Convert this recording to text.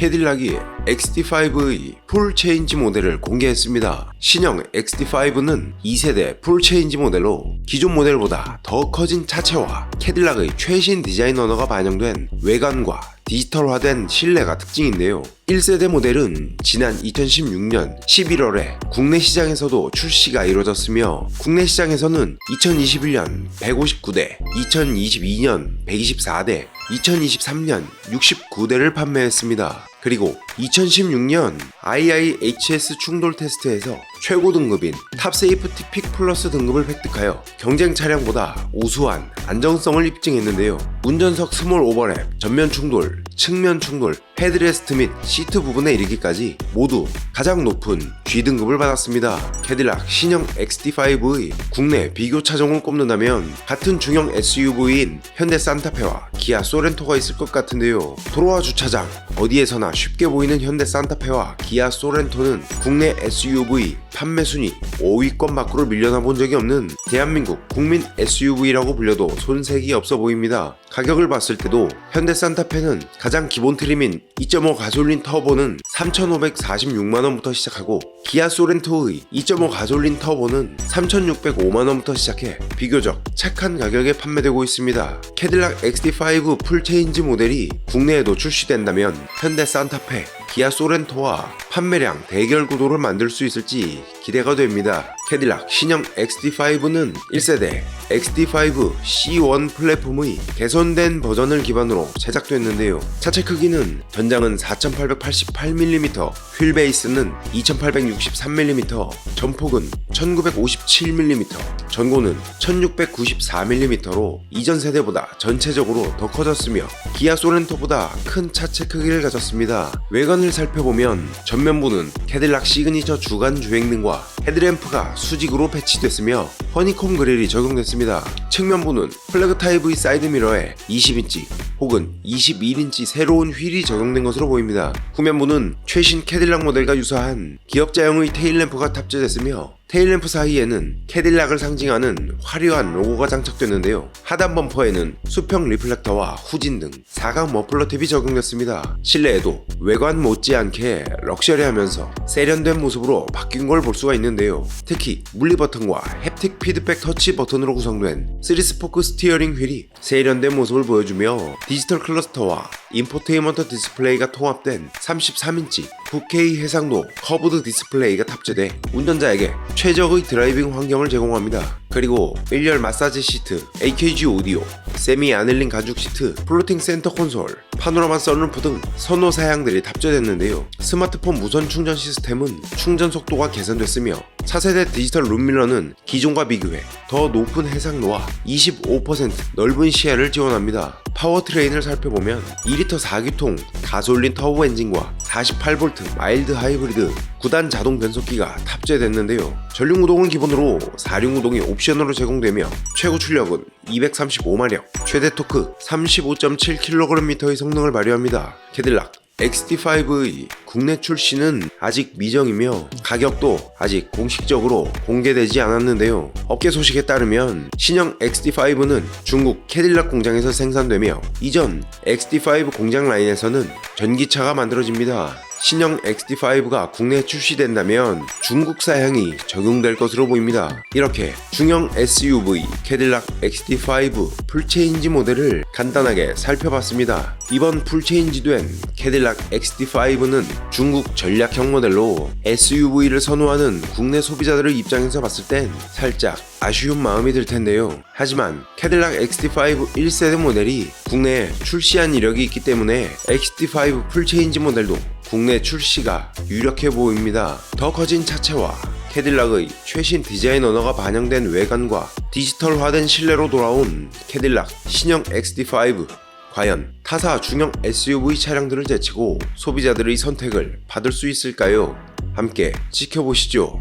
캐딜락이 XT5의 풀 체인지 모델을 공개했습니다. 신형 XT5는 2세대 풀 체인지 모델로 기존 모델보다 더 커진 차체와 캐딜락의 최신 디자인 언어가 반영된 외관과 디지털화된 실내가 특징인데요. 1세대 모델은 지난 2016년 11월에 국내 시장에서도 출시가 이루어졌으며 국내 시장에서는 2021년 159대, 2022년 124대, 2023년 69대를 판매했습니다. 그리고 2016년 IIHS 충돌 테스트에서 최고 등급인 탑 세이프티 픽 플러스 등급을 획득하여 경쟁 차량보다 우수한 안정성을 입증했는데요. 운전석 스몰 오버랩, 전면 충돌, 측면 충돌, 헤드레스트 및 시트 부분에 이르기까지 모두 가장 높은 G 등급을 받았습니다. 캐딜락 신형 XT5의 국내 비교 차종을 꼽는다면 같은 중형 SUV인 현대 산타페와 기아 소렌토가 있을 것 같은데요. 도로와 주차장 어디에서나 쉽게 보이는 현대 산타페와 기아 소렌토는 국내 SUV 판매 순위 5위권 밖으로 밀려나 본 적이 없는 대한민국 국민 SUV라고 불려도 손색이 없어 보입니다. 가격을 봤을 때도 현대 산타페는 가장 기본 트림인 2.5 가솔린 터보는 3,546만원부터 시작하고 기아 소렌토의 2.5 가솔린 터보는 3,605만원부터 시작해 비교적 착한 가격에 판매되고 있습니다. 캐딜락 XT5 풀체인지 모델이 국내에도 출시된다면 현대 산타페, 기아 소렌토와 판매량 대결 구도를 만들 수 있을지 기대가 됩니다. 캐딜락 신형 XT5는 1세대 XT5 C1 플랫폼의 개선된 버전을 기반으로 제작됐는데요. 차체 크기는 전장은 4888mm, 휠 베이스는 2863mm, 전폭은 1957mm, 전고는 1694mm로 이전 세대보다 전체적으로 더 커졌으며 기아 소렌토보다 큰 차체 크기를 가졌습니다. 외관을 살펴보면 전면부는 캐딜락 시그니처 주간 주행등과 헤드램프가 수직으로 배치됐으며 허니콤 그릴이 적용됐습니다. 측면부는 플래그 타입의 사이드미러에 20인치 혹은 21인치 새로운 휠이 적용된 것으로 보입니다. 후면부는 최신 캐딜락 모델과 유사한 기역자형의 테일램프가 탑재됐으며 테일램프 사이에는 캐딜락을 상징하는 화려한 로고가 장착됐는데요. 하단 범퍼에는 수평 리플렉터와 후진 등 사각 머플러 탭이 적용됐습니다. 실내에도 외관 못지않게 럭셔리하면서 세련된 모습으로 바뀐 걸 볼 수가 있는데요. 특히 물리 버튼과 햅틱 피드백 터치 버튼으로 구성된 3스포크 스티어링 휠이 세련된 모습을 보여주며 디지털 클러스터와 인포테인먼트 디스플레이가 통합된 33인치 9K 해상도 커브드 디스플레이가 탑재돼 운전자에게 최적의 드라이빙 환경을 제공합니다. 그리고 1열 마사지 시트, AKG 오디오, 세미 아넬린 가죽 시트, 플로팅 센터 콘솔, 파노라마 선루프 등 선호 사양들이 탑재됐는데요. 스마트폰 무선 충전 시스템은 충전 속도가 개선됐으며 차세대 디지털 룸밀러는 기존과 비교해 더 높은 해상도와 25% 넓은 시야를 지원합니다. 파워트레인을 살펴보면 2리터 4기통 가솔린 터보 엔진과 48V 마일드 하이브리드 9단 자동 변속기가 탑재됐는데요. 전륜구동은 기본으로 4륜구동이 옵션으로 제공되며 최고 출력은 235마력, 최대 토크 35.7kgm의 성능을 발휘합니다. 캐딜락 XT5의 국내 출시는 아직 미정이며 가격도 아직 공식적으로 공개되지 않았는데요. 업계 소식에 따르면 신형 XT5는 중국 캐딜락 공장에서 생산되며 이전 XT5 공장 라인에서는 전기차가 만들어집니다. 신형 XT5가 국내에 출시된다면 중국 사양이 적용될 것으로 보입니다. 이렇게 중형 SUV 캐딜락 XT5 풀체인지 모델을 간단하게 살펴봤습니다. 이번 풀체인지된 캐딜락 XT5는 중국 전략형 모델로 SUV를 선호하는 국내 소비자들의 입장에서 봤을 땐 살짝 아쉬운 마음이 들 텐데요. 하지만 캐딜락 XT5 1세대 모델이 국내에 출시한 이력이 있기 때문에 XT5 풀체인지 모델도 국내 출시가 유력해 보입니다. 더 커진 차체와 캐딜락의 최신 디자인 언어가 반영된 외관과 디지털화된 실내로 돌아온 캐딜락 신형 XT5 과연 타사 중형 SUV 차량들을 제치고 소비자들의 선택을 받을 수 있을까요? 함께 지켜보시죠.